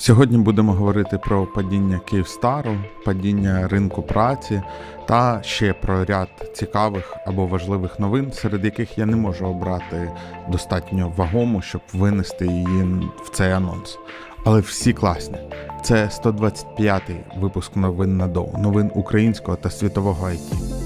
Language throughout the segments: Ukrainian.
Сьогодні будемо говорити про падіння Київстару, падіння ринку праці та ще про ряд цікавих або важливих новин, серед яких я не можу обрати достатньо вагому, щоб винести її в цей анонс. Але всі класні. Це 125-й випуск новин на доу, новин українського та світового IT.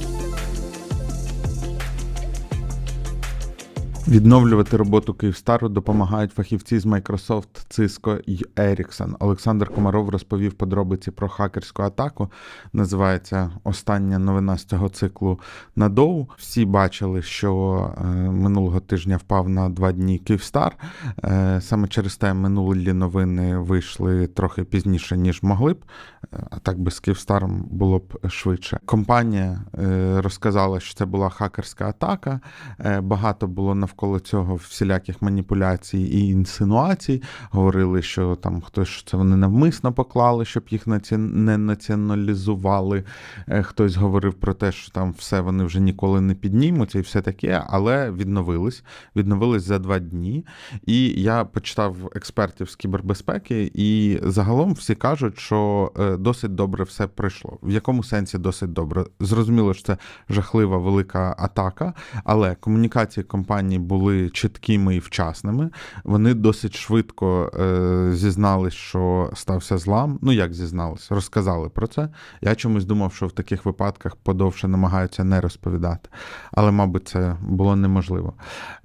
Відновлювати роботу Київстару допомагають фахівці з Microsoft, Cisco і Ericsson. Олександр Комаров розповів подробиці про хакерську атаку. Називається Остання новина з цього циклу на доу. Всі бачили, що е, минулого тижня впав на два дні Київстар. Е, саме через те минулі новини вийшли трохи пізніше, ніж могли б. Е, А так би з Київстаром було б швидше. Компанія розказала, що це була хакерська атака. Багато було навколо цього всіляких маніпуляцій і інсинуацій. Говорили, що там хтось це вони навмисно поклали, щоб їх наці... не націоналізували. Е, Хтось говорив про те, що там все вони вже ніколи не піднімуться, і все таке, але відновились. Відновились за два дні. І я почитав експертів з кібербезпеки, і загалом всі кажуть, що е, досить добре все пройшло. В якому сенсі досить добре? Зрозуміло, що це жахлива велика атака, але комунікації компанії були чіткими і вчасними. Вони досить швидко е, зізнались, що стався злам. Ну як зізнались, розказали про це. Я чомусь думав, що в таких випадках подовше намагаються не розповідати, але, мабуть, це було неможливо.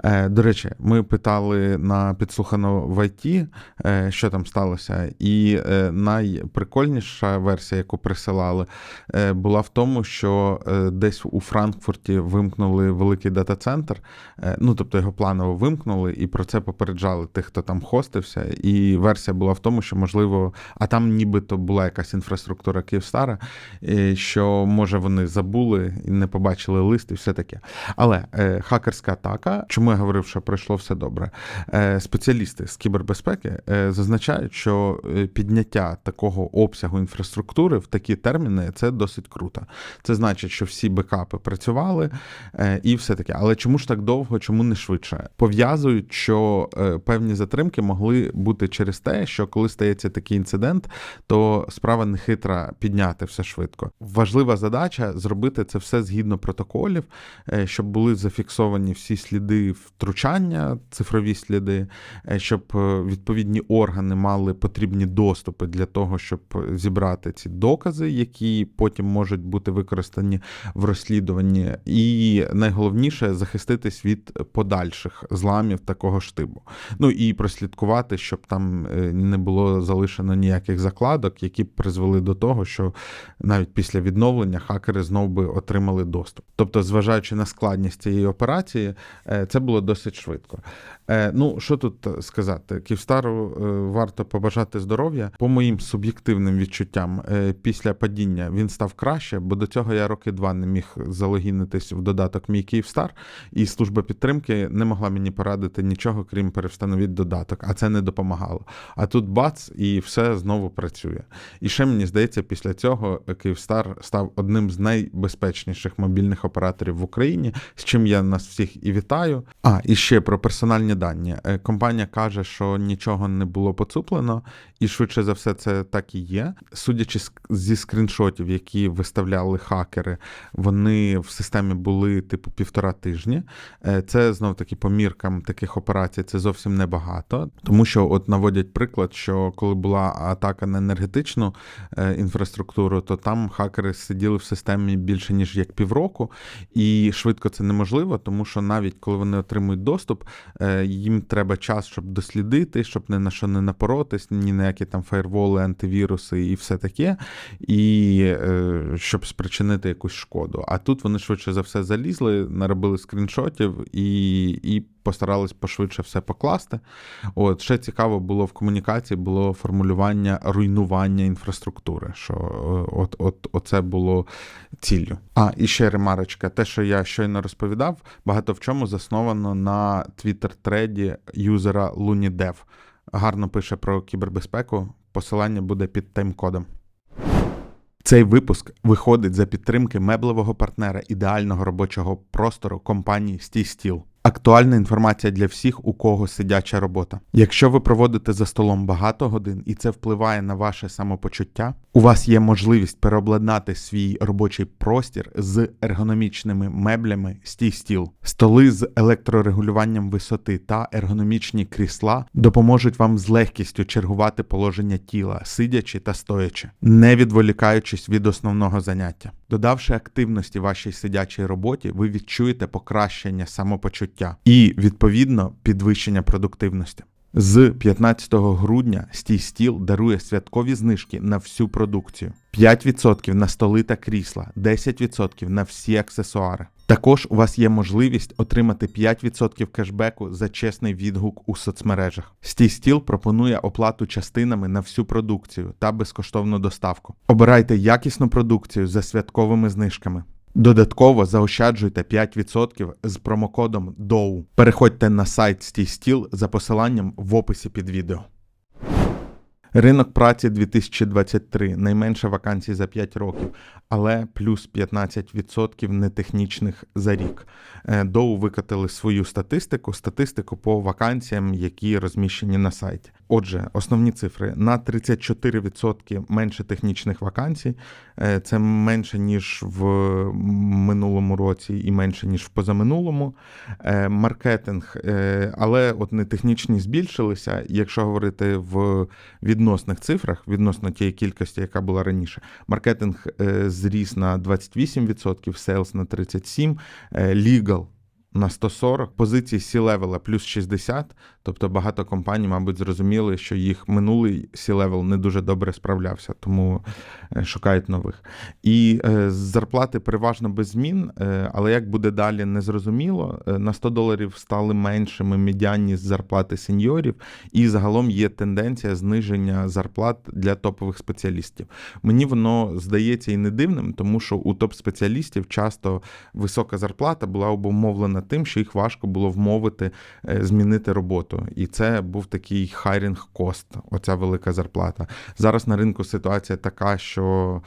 Е, до речі, ми питали на підслухано в IT, е, що там сталося, і е, найприкольніша версія, яку присилали, е, була в тому, що е, десь у Франкфурті вимкнули великий дата-центр. Е, Ну, тобто його планово вимкнули, і про це попереджали тих, хто там хостився. І версія була в тому, що можливо, а там нібито була якась інфраструктура Київстара, е, що може вони забули і не побачили лист, і все таке. Але е, хакерська атака, чому я говорив, що пройшло все добре? Е, спеціалісти з кібербезпеки е, зазначають, що е, підняття такого обсягу інфраструктури в такі терміни це досить круто. Це значить, що всі бекапи працювали е, і все таке. Але чому ж так довго, чому не швидше? Пов'язують, що е, певні затримки могли бути через те, що коли стається такий інцидент, то справа не хитра підняти все швидко. Важлива задача зробити це все згідно протоколів, е, щоб були зафіксовані всі сліди втручання, цифрові сліди, е, щоб відповідні органи мали потрібні доступи для того, щоб зібрати ці докази, які потім можуть бути використані в розслідуванні, і найголовніше захиститись від подальших зламів такого штибу. Ну і прослідкувати, щоб там е, не було залишено ніяких закладок, які б призвели до того, що навіть після відновлення хакери знов би отримали доступ. Тобто, зважаючи на складність цієї операції, е, це було досить швидко. Е, Ну, що тут сказати? Київстару е, варто побажати здоров'я. По моїм суб'єктивним відчуттям, е, після падіння він став краще, бо до цього я роки два не міг залогінитись в додаток Мій Київстар, і служба підтримки не могла мені порадити нічого, крім перевстановити додаток, а це не допомагало. А тут бац, і все знову працює. І ще мені здається, після цього Київстар став одним з найбезпечніших мобільних операторів в Україні, з чим я нас всіх і вітаю. А, і ще про персональні дані. Е, Компанія каже, що нічого не було поцуплено, і швидше за все, це так і є. Судячи зі скріншотів, які виставляли хакери, вони в системі були типу півтора тижні. Е, Це знов таки по міркам таких операцій це зовсім небагато, тому що от наводять приклад, що коли була атака на енергетичну е, інфраструктуру, то там хакери сиділи в системі більше ніж як півроку, і швидко це неможливо, тому що навіть коли вони отримують доступ, їм треба час, щоб дослідити, щоб ні на що не напоротись, ні на які там фаєрволи, антивіруси і все таке, і е, щоб спричинити якусь шкоду. А тут вони швидше за все залізли, наробили скріншотів і, і постарались пошвидше все покласти. От ще цікаво було в комунікації було формулювання руйнування інфраструктури. Що е, от, от, оце було ціллю. А і ще ремарочка. Те, що я щойно розповідав, багато в чому засновано на твіттер-треді юзера LuniDev. Гарно пише про кібербезпеку. Посилання буде під тайм-кодом. Цей випуск виходить за підтримки меблевого партнера ідеального робочого простору компанії Стій Стіл. Актуальна інформація для всіх, у кого сидяча робота. Якщо ви проводите за столом багато годин і це впливає на ваше самопочуття, у вас є можливість переобладнати свій робочий простір з ергономічними меблями стій стіл. Столи з електрорегулюванням висоти та ергономічні крісла допоможуть вам з легкістю чергувати положення тіла, сидячи та стоячи, не відволікаючись від основного заняття. Додавши активності вашій сидячій роботі, ви відчуєте покращення самопочуття і, відповідно, підвищення продуктивності. З 15 грудня стій стіл дарує святкові знижки на всю продукцію: 5% на столи та крісла, 10% на всі аксесуари. Також у вас є можливість отримати 5% кешбеку за чесний відгук у соцмережах. Стій стіл пропонує оплату частинами на всю продукцію та безкоштовну доставку. Обирайте якісну продукцію за святковими знижками. Додатково заощаджуйте 5% з промокодом DOU. Переходьте на сайт Стій стіл за посиланням в описі під відео. Ринок праці 2023 найменше вакансій за 5 років, але плюс 15% нетехнічних за рік. Е, Доу викатали свою статистику, статистику по вакансіям, які розміщені на сайті. Отже, основні цифри на 34% менше технічних вакансій. Е, Це менше ніж в минулому році і менше ніж в позаминулому. Е, Маркетинг, але от не технічні збільшилися. Якщо говорити в відносних цифрах, відносно тієї кількості, яка була раніше, маркетинг е, зріс на 28%, сейлс на 37%, лігал на 140, позиції C-level плюс 60, тобто багато компаній, мабуть, зрозуміли, що їх минулий C-level не дуже добре справлявся, тому е, шукають нових. І е, зарплати переважно без змін, е, але як буде далі, не зрозуміло. Е, На 100 доларів стали меншими медіанні зарплати сеньорів, і загалом є тенденція зниження зарплат для топових спеціалістів. Мені воно здається і не дивним, тому що у топ-спеціалістів часто висока зарплата була обумовлена тим, що їх важко було вмовити е, змінити роботу. І це був такий хайрінг кост, оця велика зарплата. Зараз на ринку ситуація така, що.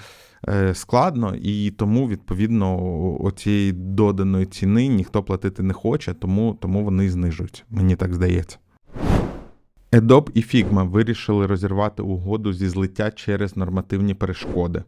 е, Складно, і тому, відповідно, оцієї доданої ціни ніхто платити не хоче, тому, тому вони знижують. Мені так здається. Adobe і Figma вирішили розірвати угоду зі злиття через нормативні перешкоди.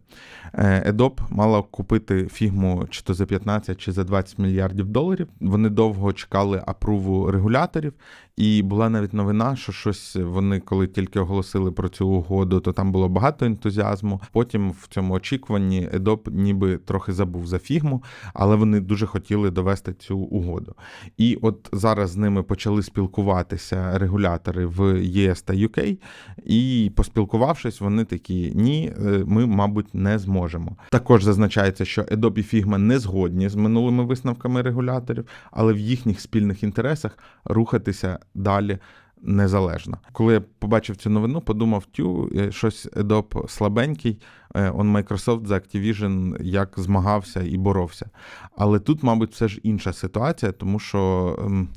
Е, Adobe мала купити фігму чи то за 15, чи за 20 мільярдів доларів. Вони довго чекали апруву регуляторів, і була навіть новина, що щось вони, коли тільки оголосили про цю угоду, то там було багато ентузіазму. Потім в цьому очікуванні Adobe ніби трохи забув за Figma, але вони дуже хотіли довести цю угоду. І от зараз з ними почали спілкуватися регулятори в ЄС та UK, і поспілкувавшись, вони такі: ні, е, ми, мабуть, не зможемо. Також зазначається, що Adobe і Figma не згодні з минулими висновками регуляторів, але в їхніх спільних інтересах рухатися далі. Незалежно. Коли я побачив цю новину, подумав, тю, е, щось Adobe слабенький, е, он Microsoft за Activision як змагався і боровся. Але тут, мабуть, все ж інша ситуація, тому що ем,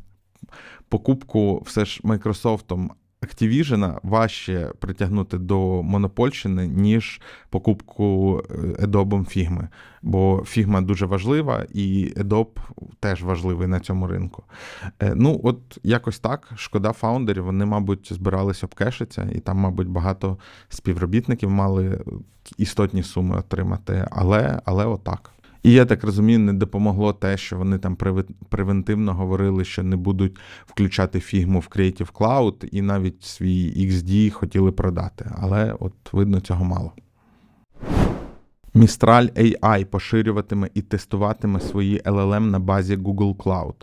покупку все ж Microsoft Activision важче притягнути до Монопольщини, ніж покупку е, Adobe Figma. Бо Figma дуже важлива, і Adobe теж важливий на цьому ринку. Е, Ну, от якось так. Шкода фаундерів, вони, мабуть, збирались обкешитися, і там, мабуть, багато співробітників мали істотні суми отримати. Але, але отак. І я так розумію, не допомогло те, що вони там преве- превентивно говорили, що не будуть включати фігму в Creative Cloud, і навіть свій XD хотіли продати. Але от видно цього мало. Mistral AI поширюватиме і тестуватиме свої LLM на базі Google Cloud.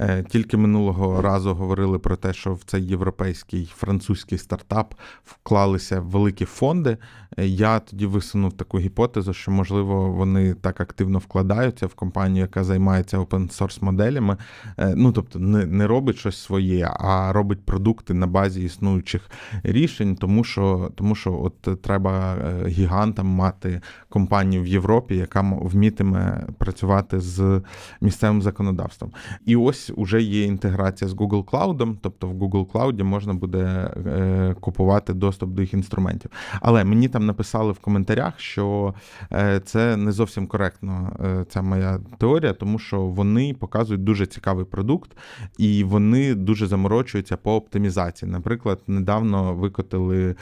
Е, Тільки минулого разу говорили про те, що в цей європейський французький стартап вклалися великі фонди. Е, Я тоді висунув таку гіпотезу, що можливо вони так активно вкладаються в компанію, яка займається open source моделями. Е, Ну тобто не, не робить щось своє, а робить продукти на базі існуючих рішень, тому що, тому що от треба гігантам мати компанію компанію в Європі, яка вмітиме працювати з місцевим законодавством. І ось уже є інтеграція з Google Cloud, тобто в Google Cloud можна буде е, купувати доступ до їх інструментів. Але мені там написали в коментарях, що е, це не зовсім коректно, е, ця моя теорія, тому що вони показують дуже цікавий продукт, і вони дуже заморочуються по оптимізації. Наприклад, недавно викотили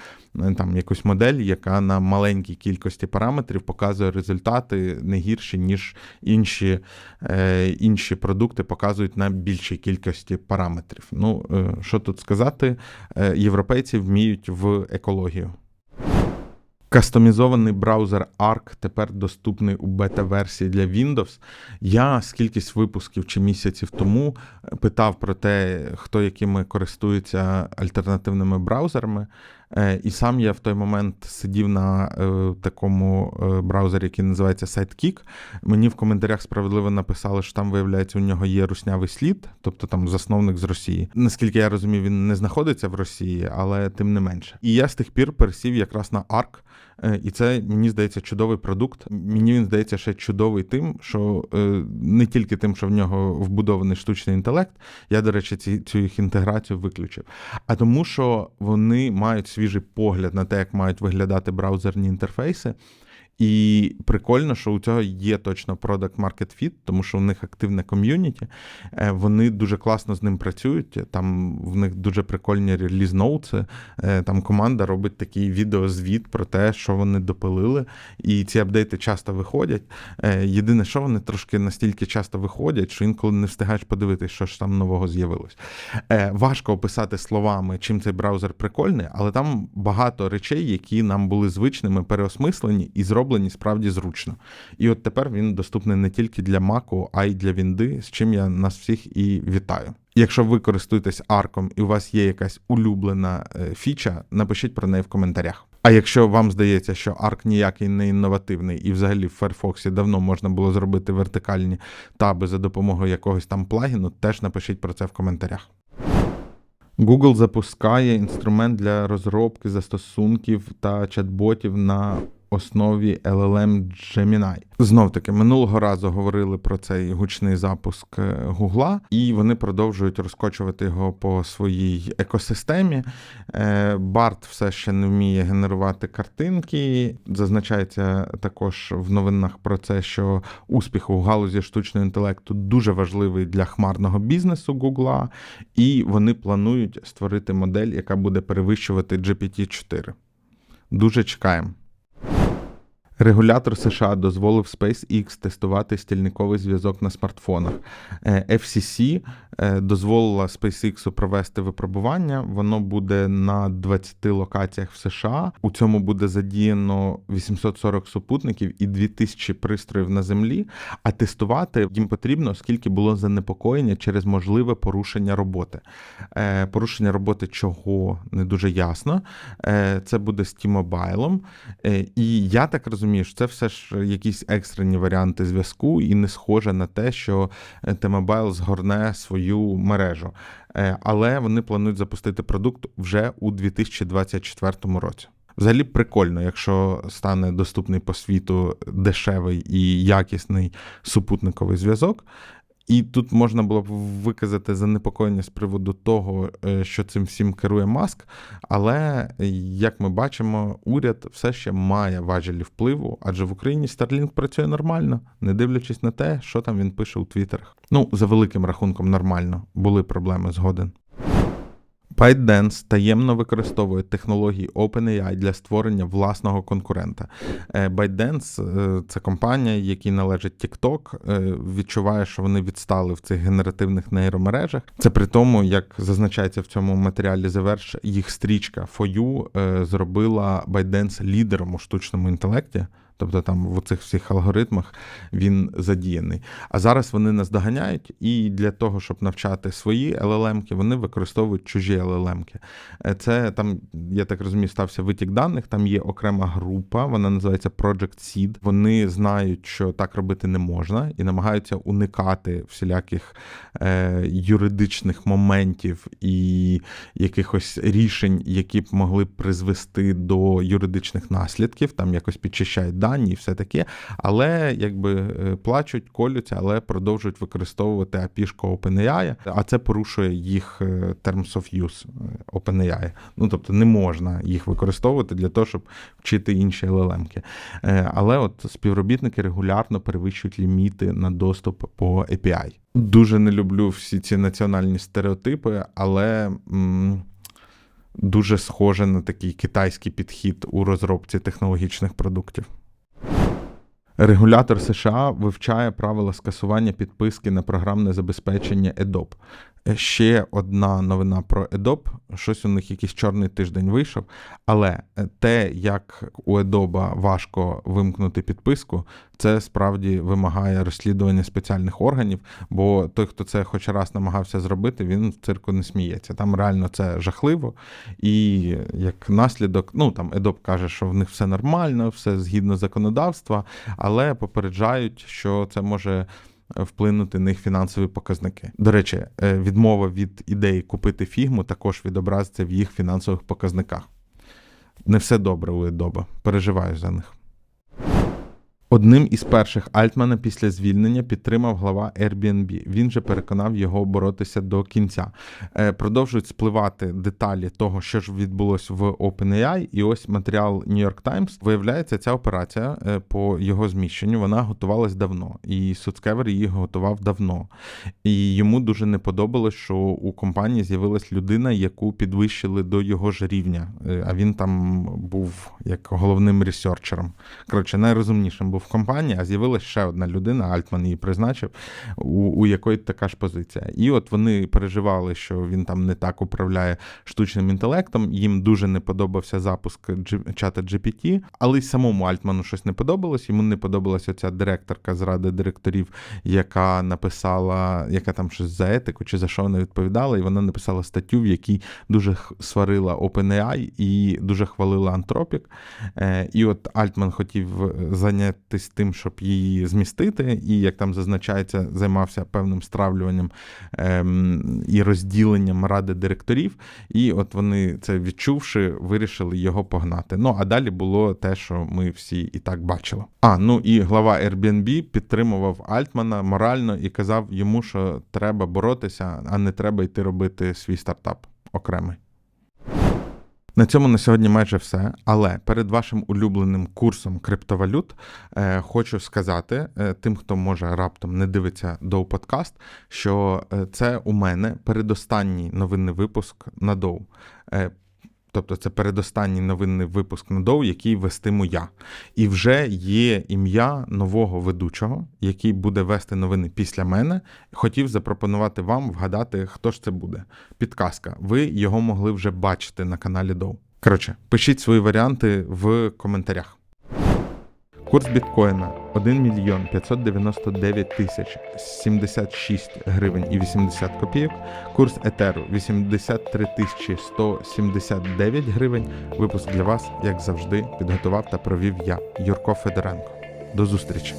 там якусь модель, яка на маленькій кількості параметрів показує результати не гірші, ніж інші, е, інші продукти показують на більшій кількості параметрів. Ну, е, що тут сказати, Е, європейці вміють в екологію. Кастомізований браузер Arc тепер доступний у бета-версії для Windows. Я скількись випусків чи місяців тому питав про те, хто якими користується альтернативними браузерами. Е, І сам я в той момент сидів на е, такому е, браузері, який називається Sidekick. Мені в коментарях справедливо написали, що там, виявляється, у нього є руснявий слід, тобто там засновник з Росії. Наскільки я розумію, він не знаходиться в Росії, але тим не менше. І я з тих пір пересів якраз на. Е, І це мені здається чудовий продукт. Мені він здається ще чудовий тим, що не тільки тим, що в нього вбудований штучний інтелект. Я, до речі, ці, цю їх інтеграцію виключив. А тому, що вони мають свіжий погляд на те, як мають виглядати браузерні інтерфейси. І прикольно, що у цього є точно product market fit, тому що у них активне ком'юніті. Е, Вони дуже класно з ним працюють. Там в них дуже прикольні реліз ноутси. Там команда робить такий відеозвіт про те, що вони допилили. І ці апдейти часто виходять. Е, Єдине, що вони трошки настільки часто виходять, що інколи не встигаєш подивитися, що ж там нового з'явилось. Е, Важко описати словами, чим цей браузер прикольний, але там багато речей, які нам були звичними, переосмислені і зроблені справді зручно. І от тепер він доступний не тільки для Mac, а й для Вінди, з чим я нас всіх і вітаю. Якщо ви користуєтесь арком і у вас є якась улюблена е, фіча, напишіть про неї в коментарях. А якщо вам здається, що арк ніякий не інновативний, і взагалі в Firefox давно можна було зробити вертикальні таби за допомогою якогось там плагіну, теж напишіть про це в коментарях. Google запускає інструмент для розробки застосунків та чат-ботів на основі LLM Gemini. Знов таки, минулого разу говорили про цей гучний запуск Гугла, і вони продовжують розкочувати його по своїй екосистемі. Барт все ще не вміє генерувати картинки. Зазначається також в новинах про це, що успіх у галузі штучного інтелекту дуже важливий для хмарного бізнесу Гугла, і вони планують створити модель, яка буде перевищувати GPT-4. Дуже чекаємо. Регулятор США дозволив SpaceX тестувати стільниковий зв'язок на смартфонах. Е, FCC е, дозволила SpaceX провести випробування. Воно буде на 20 локаціях в США. У цьому буде задіяно 840 супутників і 2000 пристроїв на землі. А тестувати їм потрібно, оскільки було занепокоєння через можливе порушення роботи. Е, Порушення роботи чого не дуже ясно. Це буде з T-Mobile. І я так розумію розумієш, це все ж якісь екстрені варіанти зв'язку, і не схоже на те, що T-Mobile згорне свою мережу. Але вони планують запустити продукт вже у 2024 році. Взагалі прикольно, якщо стане доступний по світу дешевий і якісний супутниковий зв'язок. І тут можна було б виказати занепокоєння з приводу того, що цим всім керує маск. Але як ми бачимо, уряд все ще має важелі впливу, адже в Україні Starlink працює нормально, не дивлячись на те, що там він пише у твіттерах. Ну, за великим рахунком, нормально, були проблеми згоден. ByteDance таємно використовує технології OpenAI для створення власного конкурента. ByteDance – це компанія, якій належить TikTok, відчуває, що вони відстали в цих генеративних нейромережах. Це при тому, як зазначається в цьому матеріалі заверш, їх стрічка For You зробила ByteDance лідером у штучному інтелекті. Тобто там в цих всіх алгоритмах він задіяний. А зараз вони нас доганяють, і для того, щоб навчати свої LLM-ки, вони використовують чужі LLM-ки. Це там, я так розумію, стався витік даних. Там є окрема група, вона називається Project Seed. Вони знають, що так робити не можна, і намагаються уникати всіляких е, юридичних моментів і якихось рішень, які б могли призвести до юридичних наслідків, там якось підчищають дані. Дані і все таке. Але якби е, плачуть, колються, але продовжують використовувати API-шку OpenAI, а це порушує їх е, Terms of Use е, OpenAI. Ну тобто не можна їх використовувати для того, щоб вчити інші LLM-ки. Е, Але от співробітники регулярно перевищують ліміти на доступ по API. Дуже не люблю всі ці національні стереотипи, але. м, Дуже схоже на такий китайський підхід у розробці технологічних продуктів. Регулятор США вивчає правила скасування підписки на програмне забезпечення EDOP. Ще одна новина про EDOP. Щось у них якийсь чорний тиждень вийшов. Але е, те, як у Adobe важко вимкнути підписку, це справді вимагає розслідування спеціальних органів. Бо той, хто це хоч раз намагався зробити, він в цирку не сміється. Там реально це жахливо. І як наслідок, ну там Adobe каже, що в них все нормально, все згідно законодавства, але попереджають, що це може вплинути на їх фінансові показники. До речі, е, відмова від ідеї купити фігму також відобразиться в їх фінансових показниках. Не все добре у Adobe. Переживаю за них. Одним із перших Альтмана після звільнення підтримав глава Airbnb. Він же переконав його боротися до кінця. Е, Продовжують спливати деталі того, що ж відбулось в OpenAI, і ось матеріал New York Times. Виявляється, ця операція е, по його зміщенню вона готувалась давно, і Суцкевер її готував давно. І йому дуже не подобалось, що у компанії з'явилась людина, яку підвищили до його ж рівня. Е, А він там був як головним ресерчером. Коротше, найрозумнішим був в компанії, а з'явилася ще одна людина, Альтман її призначив, у, у якої така ж позиція. І от вони переживали, що він там не так управляє штучним інтелектом. Їм дуже не подобався запуск чата GPT, але й самому Альтману щось не подобалось. Йому не подобалася оця директорка з ради директорів, яка написала, яка там щось за етику чи за що вона відповідала, і вона написала статтю, в якій дуже сварила OpenAI і дуже хвалила Anthropic. Е, І от Альтман хотів е, зайнятися тим, щоб її змістити, і як там зазначається, займався певним стравлюванням ем, і розділенням ради директорів. І от вони це відчувши, вирішили його погнати. Ну а далі було те, що ми всі і так бачили. А ну і глава Airbnb підтримував Альтмана морально і казав йому, що треба боротися, а не треба йти робити свій стартап окремий. На цьому на сьогодні майже все. Але перед вашим улюбленим курсом криптовалют е, хочу сказати е, тим, хто може раптом не дивиться до подкаст, що е, це у мене передостанній новинний випуск на Доу. Е, Тобто це передостанній новинний випуск на Доу, який вестиму я. І вже є ім'я нового ведучого, який буде вести новини після мене. Хотів запропонувати вам вгадати, хто ж це буде. Підказка. Ви його могли вже бачити на каналі Доу. Коротше, пишіть свої варіанти в коментарях. Курс біткоїна 1 мільйон 599 тисяч 76 гривень і 80 копійок. Курс етеру 83 тисячі 179 гривень. Випуск для вас, як завжди, підготував та провів я, Юрко Федоренко. До зустрічі!